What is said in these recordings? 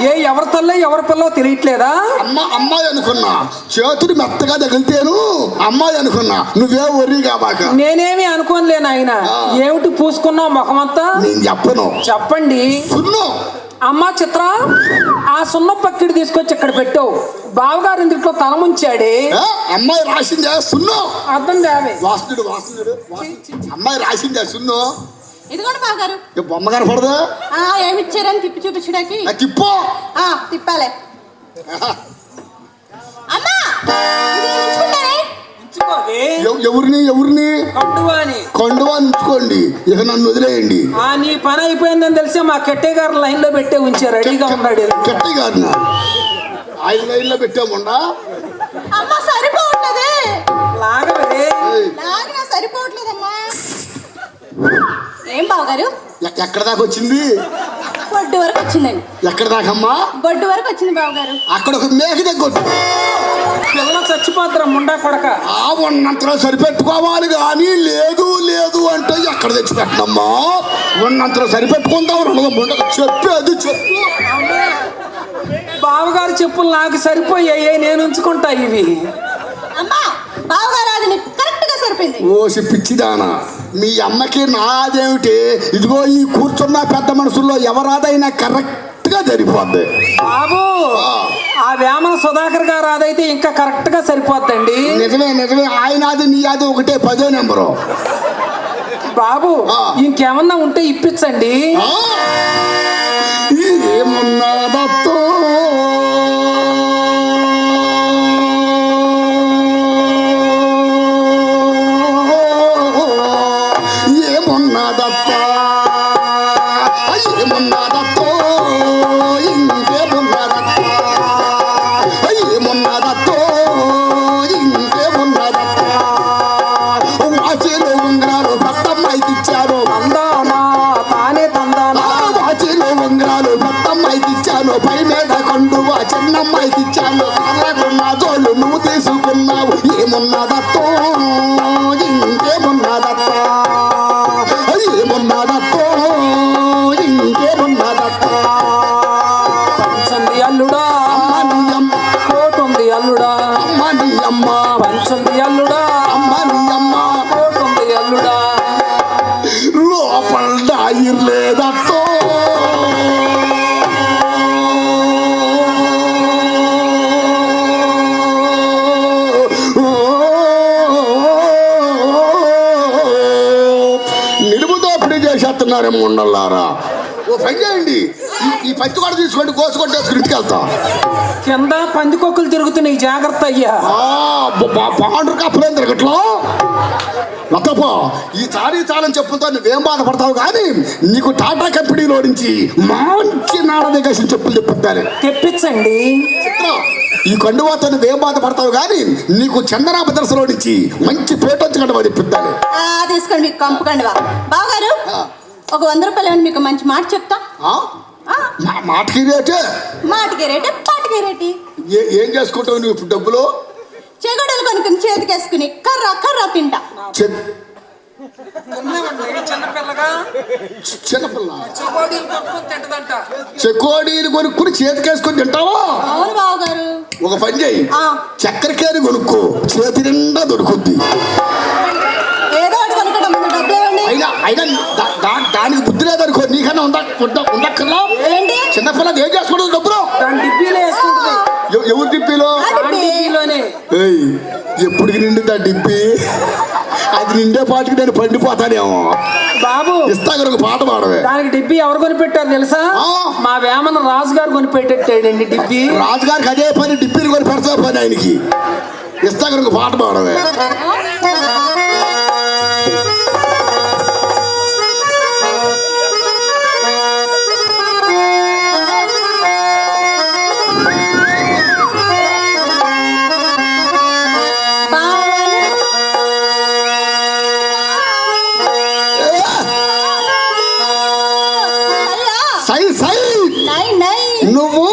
ఏ ఎవరి తల్లో ఎవరి పిల్లో తెలియట్లేదా? అమ్మ అమ్మాయి అనుకున్నా. చేతులు మెత్తగా తగిలితేను అమ్మాయి అనుకున్నా. నువ్వే ఒర్రీ కాబాక. నేనేమి అనుకోనులేను ఆయన ఏమిటి పూసుకున్నావు ముఖమంతా? నేను చెప్పను. చెప్పండి. సున్ను. అమ్మా చిత్ర ఆ సున్న పక్కిడి తీసుకొచ్చి ఇక్కడ పెట్టావు. బావగారి ఇంట్లో తల ముంచాడే? అమ్మాయి రాసిందే సున్ను. అర్థం కావే. వాసుడు వాసుడు అమ్మాయి రాసిందే సున్ను. ఇదిగోండి బాగారు ఈ బొమ్మ కనపడదా ఆ ఏమి ఇచ్చారని తిప్పి చూపించడానికి. ఆ తిప్పు. ఆ తిప్పాలే. అమ్మా ఇది ఉంచుకుంటారే ఇచ్చుకోవే ఎవ- ఎవరిని ఎవరిని? కొండవా ఉంచుకోండి ఇక నన్ను వదిలేయండి. ఆ నీ పని అయిపోయిందని తెలిసి మా కెట్టే గారు లైన్లో పెట్టే ఉంచారు. రెడీగా ఉన్నాడు గట్టి గారిన ఆయన లైన్లో పెట్టాముండా? అమ్మ సరిపోవట్లేదే. లాగవే. లాగినా సరిపోవట్లేదమ్మా. ఏం బావగారు? ఎ- ఎక్కడ దాకా వచ్చింది? బొడ్డు వరకు వచ్చిందండి. ఎక్కడ దాకమ్మా? బొడ్డు వరకు వచ్చింది బావగారు. అక్కడ ఒక మేక దగ్గర పిల్ల చచ్చిపోతారా ముండా కొడక? ఆ ఉన్నంతలో సరిపెట్టుకోవాలి కానీ లేదు లేదు అంటే ఎక్కడ తెచ్చి పెట్టనమ్మా ఉన్నంతలో సరిపెట్టుకుందాం ఉండదు చెప్పు అది చెప్పు. బావగారు చెప్పులు నాకు సరిపోయాయి నేను ఉంచుకుంటా ఇవి. అమ్మా బావగారు అది కరెక్ట్గా సరిపోయింది. ఓసి పిచ్చిదానా. మీ అమ్మకి నాదేమిటి? ఇదిగో ఈ కూర్చున్న పెద్ద మనుషుల్లో ఎవరాదైనా కరెక్ట్గా సరిపోద్ది బాబు ఆ. వేమన సుధాకర్ గారు అదైతే ఇంకా కరెక్ట్గా సరిపోద్దండి. నిజమే నిజమే. ఆయన అది నీ అది ఒకటే పదో నెంబరు. బాబు. ఇంకేమన్నా ఉంటే ఇప్పించండి. ఆ? లోపల దాయిర్లేదత్తో నిలుపుతో అప్పుడే చేసేస్తున్నారేమో ఉండలారా ఓ పని చేయండి. ఈ- ఈ పత్తి కూడా తీసుకోండి కోసుకొట్టేసుకుని ఇంటికి వెళ్తా. కింద పందికొక్కులు తిరుగుతున్నాయి జాగ్రత్త అయ్యా. బాండ్రు కప్పలేం తిరగట్లో. లతప్ప ఈ చాలీ చాలని చెప్పులతో నువ్వేం బాధపడతావు కానీ నీకు టాటా కంపెనీలో నుంచి మంచి నాడదేకేసిన చెప్పులు చెప్పుతారు తెప్పించండి. ఈ కండువాతో నువ్వేం బాధపడతావు కానీ నీకు చందనా బ్రదర్స్లో నుంచి మంచి పేటొచ్చి కండువా తెప్పిద్దాను ఆ తీసుకోండి మీకు కంపు కండువా. బావగారు ఒక వంద రూపాయలు మీకు మంచి మాట చెప్తా? ఆ? ఆ, మా- మాటకి రేటే? మాటకి రేటే పాటకి రేటి ఏ- చేసుకుంటావు నువ్వు ఇప్పుడు డబ్బులు? చెగడలు కొనుక్కుని చేతికేసుకుని కర్ర కర్ర తింటా. చె- చిన్నపిల్లగా? చిన్నపిల్ల. చెకోడీలు కొనుక్కొని చేతికేసుకొని తింటావా? అవును బావగారు. ఒక పని చేయి. ఆ. చక్కెర కేరి కొనుక్కో. చేతి నిండా దొరుకుద్ది. అయినా అయినా దానికి లేదనుకో నీకన్నా ఉందా? ఉండక్కర్లా ఏంటి? చిన్నపిల్లది ఏం చేసుకుంటుంది? డబ్బులు? డిబ్బీలో ఎవరు డిబ్బీ. ఎప్పటికి నిండింది ఆ డిప్పి అది నిండే పాటికి నేను పండిపోతానేమో. బాబు ఇస్తా కనుక ఒక పాట పాడవే. దానికి డిబ్బీ ఎవరు కొనిపెట్టారు తెలుసా. మా వేమన రాజు గారు కొనిపెట్టేటండి డిబ్బీ. రాజుగారికి అదే పని డిప్పిని కొని పెడతా పని ఆయనకి. ఇస్తా కనుక ఒక పాట పాడవే. నై నువ్వు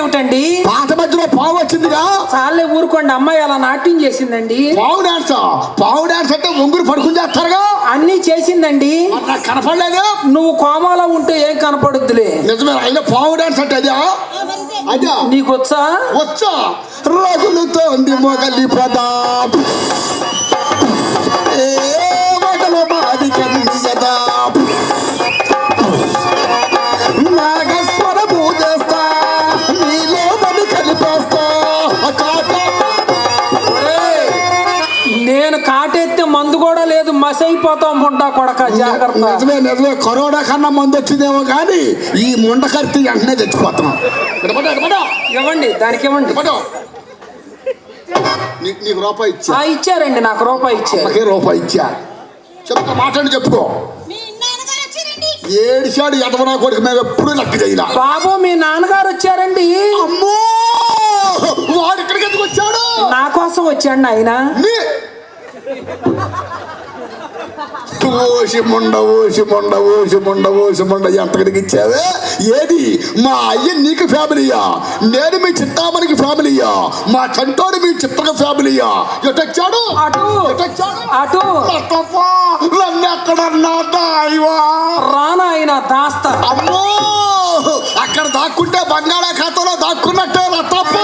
ఏమిటండి? పాట మధ్యలో పావు వచ్చిందిగా? చాలే ఊరుకోండి అమ్మాయి అలా నాట్యం చేసిందండి. పావు డాన్స్? పావు డాన్స్ అంటే ఒంగురు పడుకుని చేస్తారుగా? అన్నీ చేసిందండి. నాకు కనపడలేదు? నువ్వు కోమాలో ఉంటే ఏం కనపడుద్దులే? నిజమే అయినా పావు డాన్స్ అంటే అదే? అదే? నీకొచ్చా? వచ్చా. రగులుతో మొగలి పదా నేను కాటెత్తే మందు కూడా లేదు మసైపోతాం ముంటా కొడక జాగ్రత్త. నిజమే నిజమే. కరోనా కన్నా మందు వచ్చిందేమో కానీ ఈ వెంటనే ఇక్కడ పట్టు, ఇక్కడ పట్టు, ఇవ్వండి దానికి ఇవ్వండి. నీకు రూపాయి ఇచ్చా? ఇచ్చారండి నాకు రూపాయి ఇచ్చారు. ఒకే రూపాయి ఇచ్చా? చెప్పుకో మాట్లాడి చెప్పుకో మీ నాన్నగారు వచ్చారండి. ఏడిశాడు ఎదవనా కొడుకు మేము ఎప్పుడు లెక్క చేయలా. బాబు మీ నాన్నగారు వచ్చారండి. అమ్మో! వాడు ఇక్కడికి ఎందుకు వచ్చాడు? నా కోసం వచ్చాడు ఆయన నీ ఓసి ముండ ఓసి ముండ ఓసి ముండ ఓసి ముండ ఎంతకడికి ఇచ్చావే ఏది? మా అయ్య నీకు ఫ్యామిలీయా? నేను మీ చిత్తామనికి ఫ్యామిలీయా? మా చంటోడు మీ చిత్రక ఫ్యామిలీయా? ఎటొచ్చాడు? అటు ఎటొచ్చాడు? అటు. నన్ను ఎక్కడన్నా దాయివా? రానా ఆయన దాస్తా. అమ్మో! అక్కడ దాక్కుంటే బంగాళాఖాతంలో దాక్కున్నట్టే రత్తప్ప